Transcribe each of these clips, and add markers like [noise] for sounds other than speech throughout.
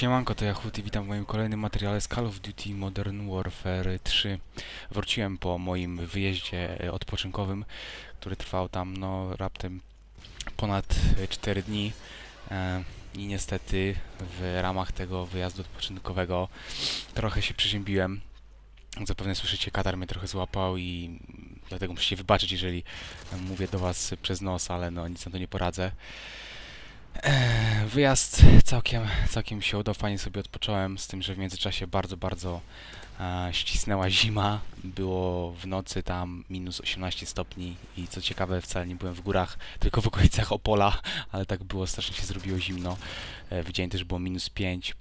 Siemanko, to Yahoo i witam w moim kolejnym materiale z Call of Duty Modern Warfare 3. Wróciłem po moim wyjeździe e, odpoczynkowym, który trwał tam no raptem ponad e, 4 dni e, i niestety w ramach tego wyjazdu odpoczynkowego trochę się przeziębiłem. Zapewne słyszycie, katar mnie trochę złapał i dlatego musicie wybaczyć, jeżeli e, mówię do was przez nos, ale no nic na to nie poradzę. Eee, Wyjazd całkiem, całkiem się udał, fajnie sobie odpocząłem, z tym, że w międzyczasie bardzo, bardzo e, ścisnęła zima. Było w nocy tam minus 18 stopni i co ciekawe wcale nie byłem w górach, tylko w okolicach Opola, ale tak było, strasznie się zrobiło zimno. E, w dzień też było minus 5.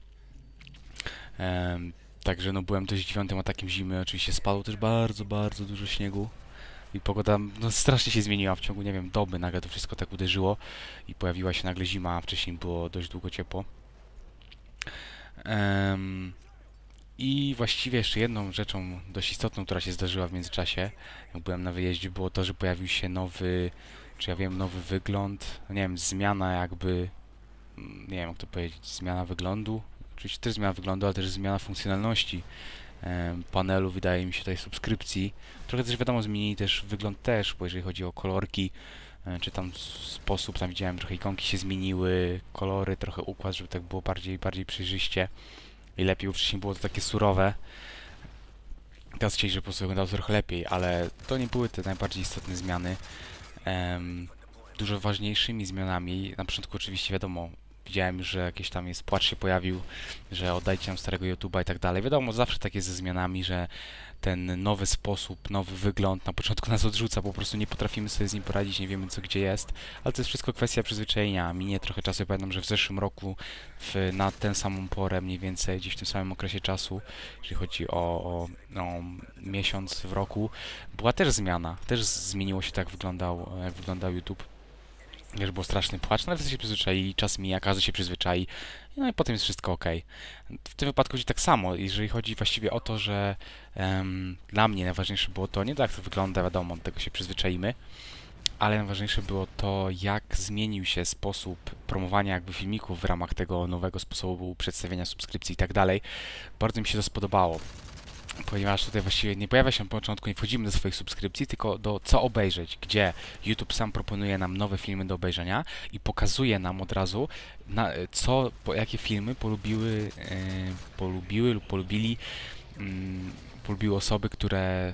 Em, Także no byłem dość dziewiątym atakiem zimy, oczywiście spadło też bardzo, bardzo dużo śniegu. I pogoda no, strasznie się zmieniła w ciągu, nie wiem, doby. Nagle to wszystko tak uderzyło i pojawiła się nagle zima, a wcześniej było dość długo ciepło. Em, I właściwie jeszcze jedną rzeczą dość istotną, która się zdarzyła w międzyczasie, jak byłem na wyjeździe, było to, że pojawił się nowy, czy ja wiem, nowy wygląd, no nie wiem, zmiana jakby, mm, nie wiem jak to powiedzieć, zmiana wyglądu. Oczywiście też zmiana wyglądu, ale też zmiana funkcjonalności panelu, wydaje mi się, tej subskrypcji. Trochę też wiadomo, zmienili też wygląd też, bo jeżeli chodzi o kolorki, e, czy tam sposób, tam widziałem trochę ikonki się zmieniły, kolory, trochę układ, żeby tak było bardziej, bardziej przejrzyście i lepiej, wcześniej było to takie surowe. Teraz chcieli, żeby po prostu wyglądało trochę lepiej, ale to nie były te najbardziej istotne zmiany. Em, dużo ważniejszymi zmianami, na początku oczywiście wiadomo, widziałem że jakiś tam jest płacz się pojawił, że oddajcie nam starego YouTube'a i tak dalej. Wiadomo, zawsze tak jest ze zmianami, że ten nowy sposób, nowy wygląd na początku nas odrzuca, po prostu nie potrafimy sobie z nim poradzić, nie wiemy co gdzie jest, ale to jest wszystko kwestia przyzwyczajenia. Minie trochę czasu, ja pamiętam, że w zeszłym roku w, na tę samą porę, mniej więcej gdzieś w tym samym okresie czasu, jeżeli chodzi o, o no, miesiąc w roku, była też zmiana, też zmieniło się to jak wyglądał, jak wyglądał YouTube. Wiesz, było straszny płacz, no ale wszyscy się przyzwyczaili, czas mija, każdy się przyzwyczai, no i potem jest wszystko ok. W tym wypadku będzie tak samo, jeżeli chodzi właściwie o to, że em, dla mnie najważniejsze było to, nie to jak to wygląda, wiadomo, do tego się przyzwyczaimy, ale najważniejsze było to, jak zmienił się sposób promowania jakby filmików w ramach tego nowego sposobu przedstawienia subskrypcji i tak dalej. Bardzo mi się to spodobało ponieważ tutaj właściwie nie pojawia się na początku, nie wchodzimy do swoich subskrypcji, tylko do co obejrzeć, gdzie YouTube sam proponuje nam nowe filmy do obejrzenia i pokazuje nam od razu, na, co, po, jakie filmy polubiły, e, polubiły lub polubili, mm, polubiły osoby, które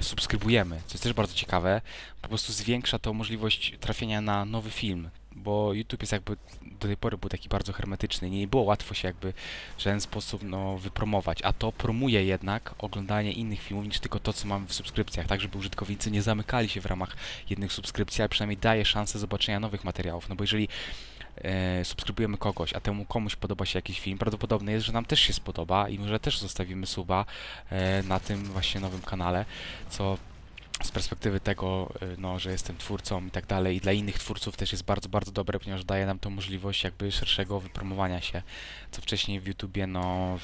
subskrybujemy, co jest też bardzo ciekawe, po prostu zwiększa to możliwość trafienia na nowy film, bo YouTube jest jakby do tej pory był taki bardzo hermetyczny, nie było łatwo się jakby w żaden sposób no, wypromować, a to promuje jednak oglądanie innych filmów niż tylko to, co mamy w subskrypcjach, tak żeby użytkownicy nie zamykali się w ramach jednych subskrypcji, ale przynajmniej daje szansę zobaczenia nowych materiałów, no bo jeżeli e, subskrybujemy kogoś, a temu komuś podoba się jakiś film, prawdopodobne jest, że nam też się spodoba i może też zostawimy suba e, na tym właśnie nowym kanale, co z perspektywy tego, y, no, że jestem twórcą i tak dalej, i dla innych twórców też jest bardzo, bardzo dobre, ponieważ daje nam to możliwość jakby szerszego wypromowania się, co wcześniej w YouTubie, no,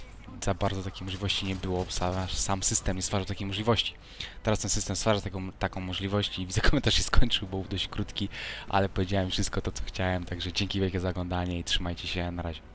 za bardzo takiej możliwości nie było, sam, system nie stwarzał takiej możliwości. Teraz ten system stwarza taką, taką możliwość i [laughs] widzę, komentarz się skończył, bo był dość krótki, ale powiedziałem wszystko to, co chciałem, także dzięki wielkie za oglądanie i trzymajcie się, na razie.